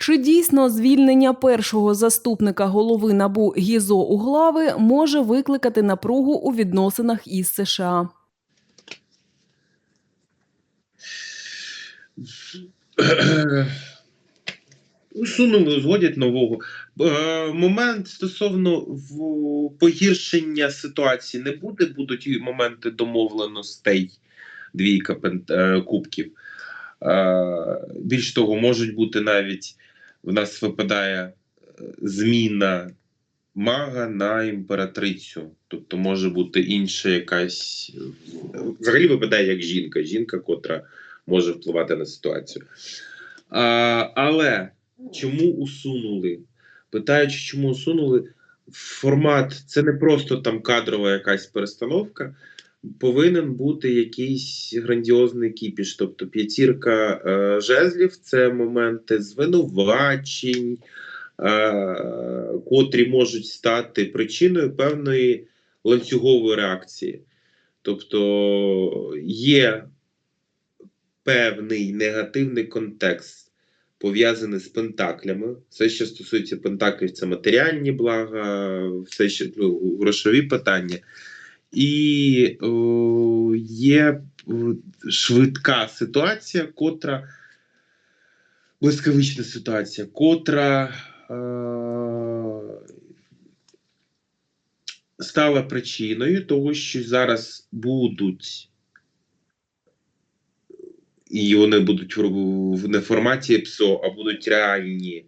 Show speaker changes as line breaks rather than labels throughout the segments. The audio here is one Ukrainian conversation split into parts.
Чи дійсно звільнення першого заступника голови набу Гізо Углави може викликати напругу у відносинах із США?
Усунули, узгодять нового. Е, момент стосовно погіршення ситуації не буде, будуть і моменти домовленостей двійка е, кубків. Е, більш того, можуть бути навіть в нас випадає е, зміна мага на імператрицю. Тобто може бути інша якась. Взагалі випадає як жінка, жінка, котра може впливати на ситуацію. А, але чому усунули? Питаючи, чому усунули, формат це не просто там кадрова якась перестановка. Повинен бути якийсь грандіозний кіпіш. Тобто п'ятірка е, жезлів це моменти звинувачень, е, котрі можуть стати причиною певної ланцюгової реакції. Тобто є певний негативний контекст пов'язаний з пентаклями. Все, що стосується пентаклів, це матеріальні блага, все ще ну, грошові питання. І о, є швидка ситуація, котра блискавична ситуація, котра е, стала причиною того, що зараз будуть і вони будуть в не форматі ПСО, а будуть реальні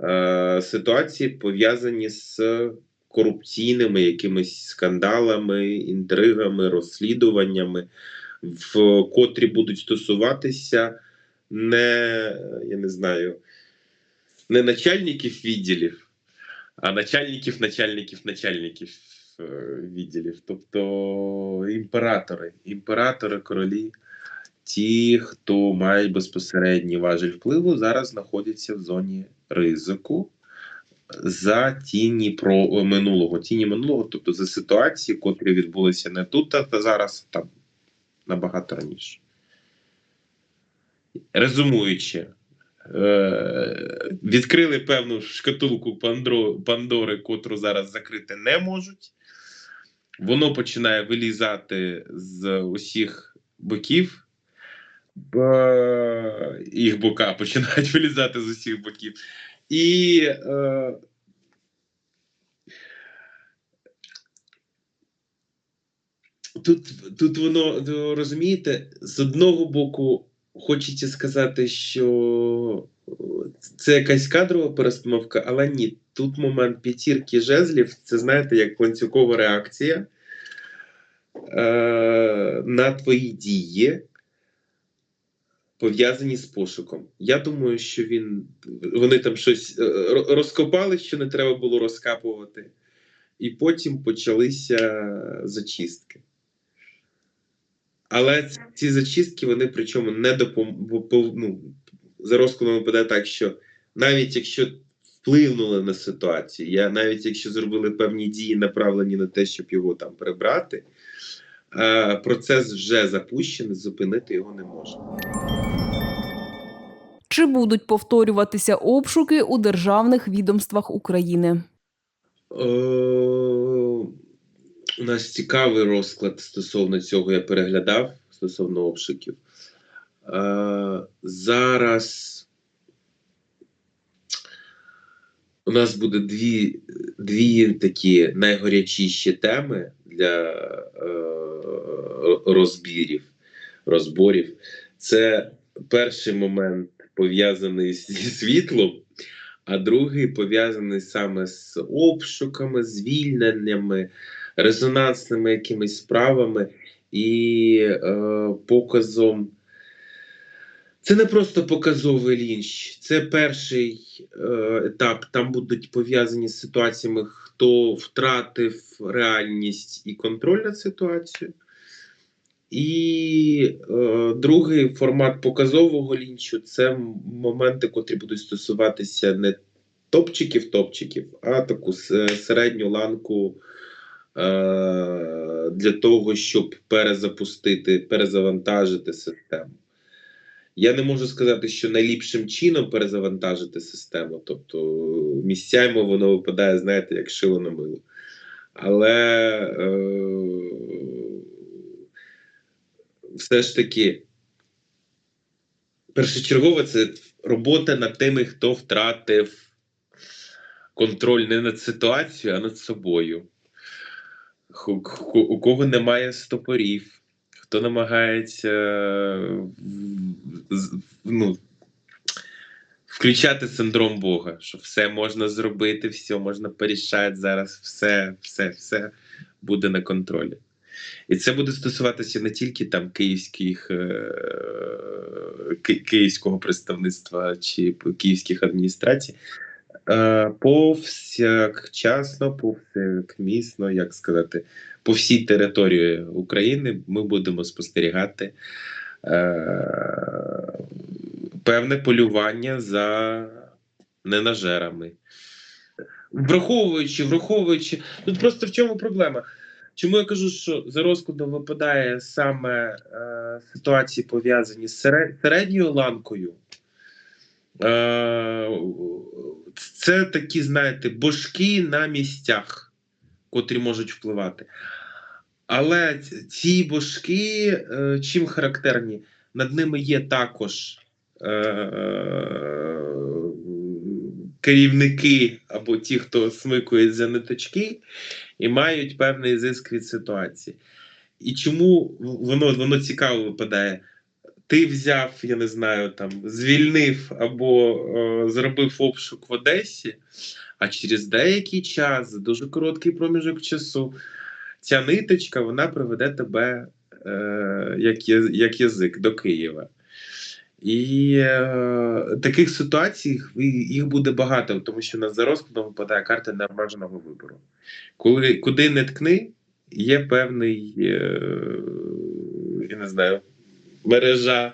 е, ситуації пов'язані з корупційними якимись скандалами, інтригами, розслідуваннями, в котрі будуть стосуватися не я не знаю, не начальників відділів, а начальників, начальників, начальників е, відділів, тобто імператори, імператори, королі ті, хто мають безпосередній важель впливу, зараз знаходяться в зоні ризику за тіні про минулого, тіні минулого, тобто за ситуації, котрі відбулися не тут, а зараз там набагато раніше. Резумуючи, е- відкрили певну шкатулку Пандори, котру зараз закрити не можуть. Воно починає вилізати з усіх боків. Їх бока починають вилізати з усіх боків. І е, тут, тут воно розумієте, з одного боку, хочеться сказати, що це якась кадрова перестановка, але ні. Тут момент п'ятірки жезлів, це знаєте, як ланцюгова реакція е, на твої дії пов'язані з пошуком. Я думаю, що він вони там щось е, розкопали, що не треба було розкапувати, і потім почалися зачистки. Але ці зачистки вони причому не допом... ну, за розкладом випадає так, що навіть якщо вплинули на ситуацію, я навіть якщо зробили певні дії, направлені на те, щоб його там прибрати, е, процес вже запущений, зупинити його не можна.
Чи будуть повторюватися обшуки у державних відомствах України?
Е, У нас цікавий розклад стосовно цього я переглядав стосовно обшуків. Е, Зараз у нас буде дві, дві такі найгарячіші теми для е, розбірів, розборів. Це перший момент пов'язаний зі світлом, а другий пов'язаний саме з обшуками, звільненнями, резонансними якимись справами і е, показом. Це не просто показовий лінч, це перший е, етап. Там будуть пов'язані з ситуаціями, хто втратив реальність і контроль над ситуацією. І е, другий формат показового лінчу це моменти, котрі будуть стосуватися не топчиків-топчиків, а таку середню ланку е, для того, щоб перезапустити, перезавантажити систему. Я не можу сказати, що найліпшим чином перезавантажити систему. Тобто місцями воно випадає, знаєте, як шило на мило. Але е, все ж таки, першочергово це робота над тими, хто втратив контроль не над ситуацією, а над собою. У кого немає стопорів, хто намагається ну, включати синдром Бога, що все можна зробити, все можна порішати зараз, все, все, все буде на контролі. І це буде стосуватися не тільки там київських, е, київського представництва чи київських адміністрацій, е, повсякчасно, повсякмісно, як сказати, по всій території України ми будемо спостерігати е, певне полювання за ненажерами. Враховуючи, враховуючи, тут просто в чому проблема? Чому я кажу, що за розкладом випадає саме е, ситуації, пов'язані з середньою ланкою? Е, це такі, знаєте, божки на місцях, котрі можуть впливати. Але ці божки е, чим характерні? Над ними є також е, керівники або ті, хто смикує за ниточки, і мають певний зиск від ситуації. І чому воно, воно цікаво випадає? Ти взяв, я не знаю, там звільнив або е, зробив обшук в Одесі, а через деякий час, дуже короткий проміжок часу, ця ниточка вона приведе тебе е, як, як язик до Києва. І е, таких ситуацій їх буде багато, тому що на за розкладом випадає карта необмеженого вибору. Коли куди не ткни, є певний, е, я не знаю, мережа,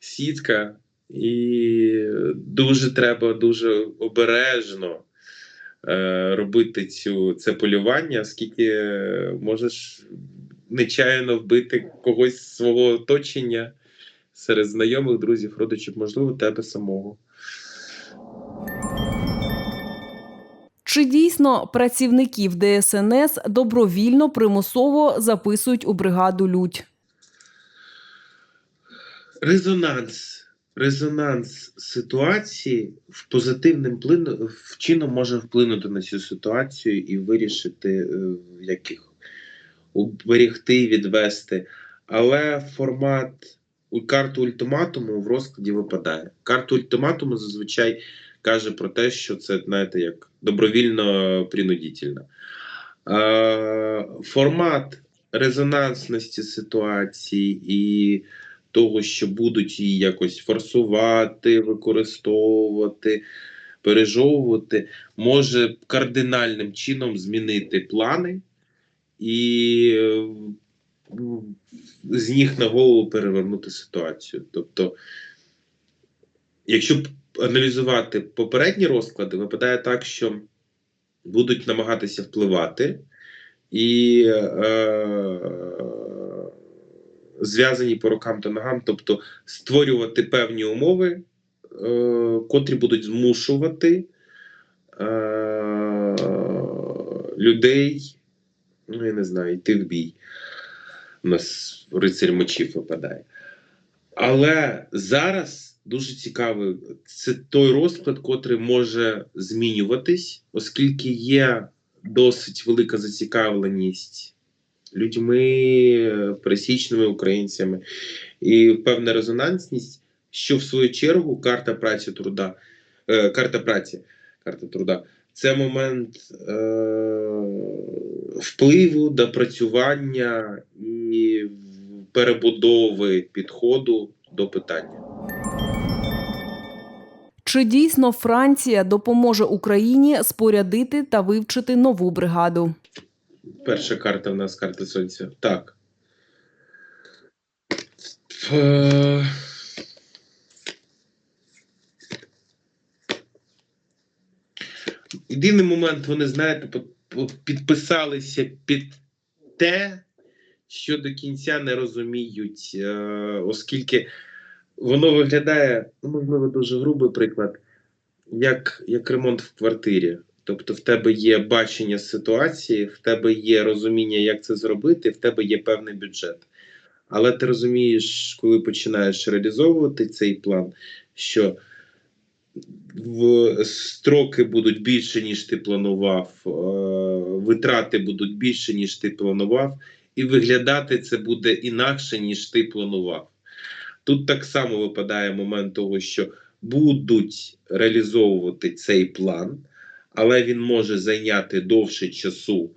сітка, і дуже треба дуже обережно е, робити цю, це полювання, оскільки е, можеш нечаянно вбити когось з свого оточення серед знайомих, друзів, родичів, можливо, тебе самого.
Чи дійсно працівників ДСНС добровільно примусово записують у бригаду лють?
Резонанс. Резонанс ситуації в позитивним плину, в чином може вплинути на цю ситуацію і вирішити, е, як їх уберегти, відвести. Але формат у карту ультиматуму в розкладі випадає. Карта ультиматуму зазвичай каже про те, що це, знаєте, як добровільно принудительно. Е, формат резонансності ситуації і того, що будуть її якось форсувати, використовувати, пережовувати, може кардинальним чином змінити плани і е, з ніг на голову перевернути ситуацію. Тобто, якщо аналізувати попередні розклади, випадає так, що будуть намагатися впливати і е, зв'язані по рукам та ногам, тобто створювати певні умови, е, котрі будуть змушувати е, людей, ну я не знаю, йти в бій. У нас рицарь мечів випадає. Але зараз дуже цікавий це той розклад, котрий може змінюватись, оскільки є досить велика зацікавленість людьми, пересічними українцями, і певна резонансність, що в свою чергу карта праці труда, е, карта праці, карта труда це момент е, впливу, допрацювання і перебудови підходу до питання.
Чи дійсно Франція допоможе Україні спорядити та вивчити нову бригаду?
Перша карта в нас карта сонця. Так. Е, Єдиний момент, вони, знаєте, підписалися під те, що до кінця не розуміють, е, оскільки воно виглядає, ну, можливо, дуже грубий приклад, як, як ремонт в квартирі. Тобто в тебе є бачення ситуації, в тебе є розуміння, як це зробити, в тебе є певний бюджет. Але ти розумієш, коли починаєш реалізовувати цей план, що строки будуть більше, ніж ти планував, е, витрати будуть більше, ніж ти планував, і виглядати це буде інакше, ніж ти планував. Тут так само випадає момент того, що будуть реалізовувати цей план, але він може зайняти довше часу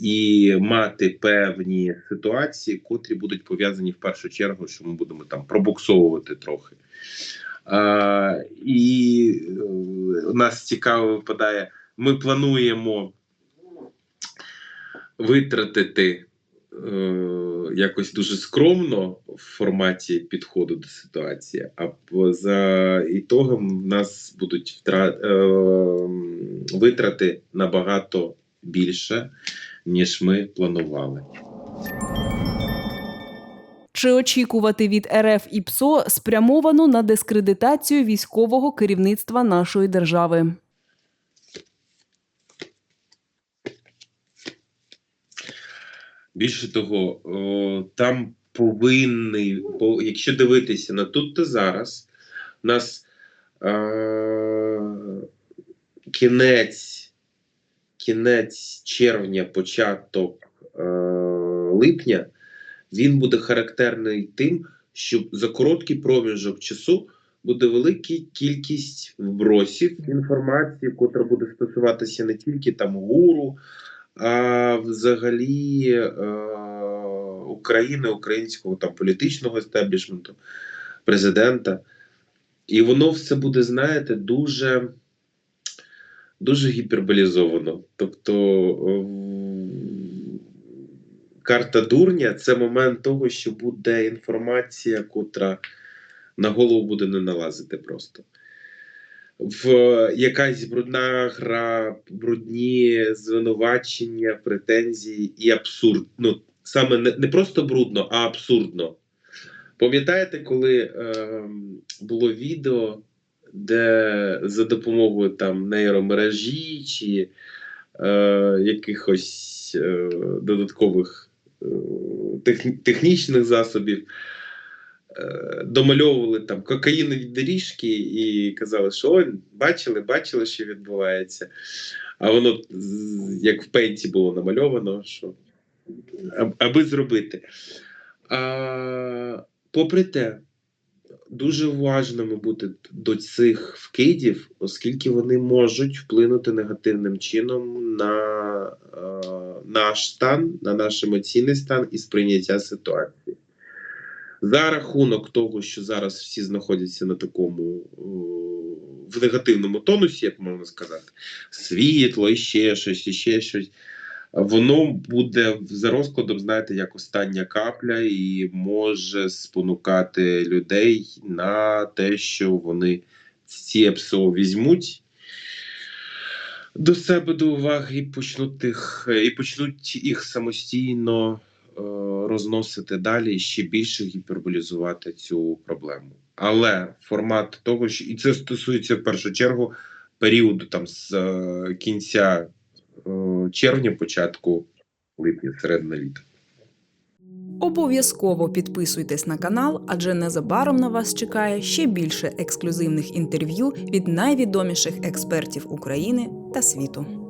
і мати певні ситуації, котрі будуть пов'язані в першу чергу, що ми будемо там пробуксовувати трохи. І е, нас цікаво випадає, ми плануємо витратити е, якось дуже скромно в форматі підходу до ситуації, а за ітогом в нас будуть втра... е, витрати набагато більше, ніж ми планували.
Чи очікувати від РФ і ПСО спрямовану на дискредитацію військового керівництва нашої держави?
Більше того, там повинний, бо якщо дивитися на тут та зараз, у нас е, кінець, кінець червня, початок е, липня, він буде характерний тим, що за короткий проміжок часу буде велика кількість вбросів інформації, котра буде стосуватися не тільки там гуру, а взагалі е, України, українського там політичного естеблішменту, президента. І воно все буде, знаєте, дуже, дуже гіперболізовано. Тобто е, карта дурня це момент того, що буде інформація, котра на голову буде не налазити просто в якась брудна гра, брудні звинувачення, претензії і абсурд. Ну, саме не, не просто брудно, а абсурдно. Пам'ятаєте, коли е, було відео, де за допомогою там нейромережі чи е, якихось е, додаткових технічних засобів е, домальовували там кокаїнові доріжки і казали, що о, бачили, бачили, що відбувається. А воно як в пенсі, було намальовано, що аби зробити. А, попри те, дуже уважними бути до цих вкидів, оскільки вони можуть вплинути негативним чином на е, наш стан, на наш емоційний стан і сприйняття ситуації. За рахунок того, що зараз всі знаходяться на такому о, в негативному тонусі, як можна сказати, світло, і ще щось, і ще щось. Воно буде за розкладом, знаєте, як остання капля, і може спонукати людей на те, що вони ці ПСО візьмуть до себе до уваги і почнуть їх, і почнуть їх самостійно е, розносити далі і ще більше гіперболізувати цю проблему. Але формат того, що і це стосується в першу чергу періоду там з е, кінця червня, початку липня, середина літа.
Обов'язково підписуйтесь на канал, адже незабаром на вас чекає ще більше ексклюзивних інтерв'ю від найвідоміших експертів України та світу.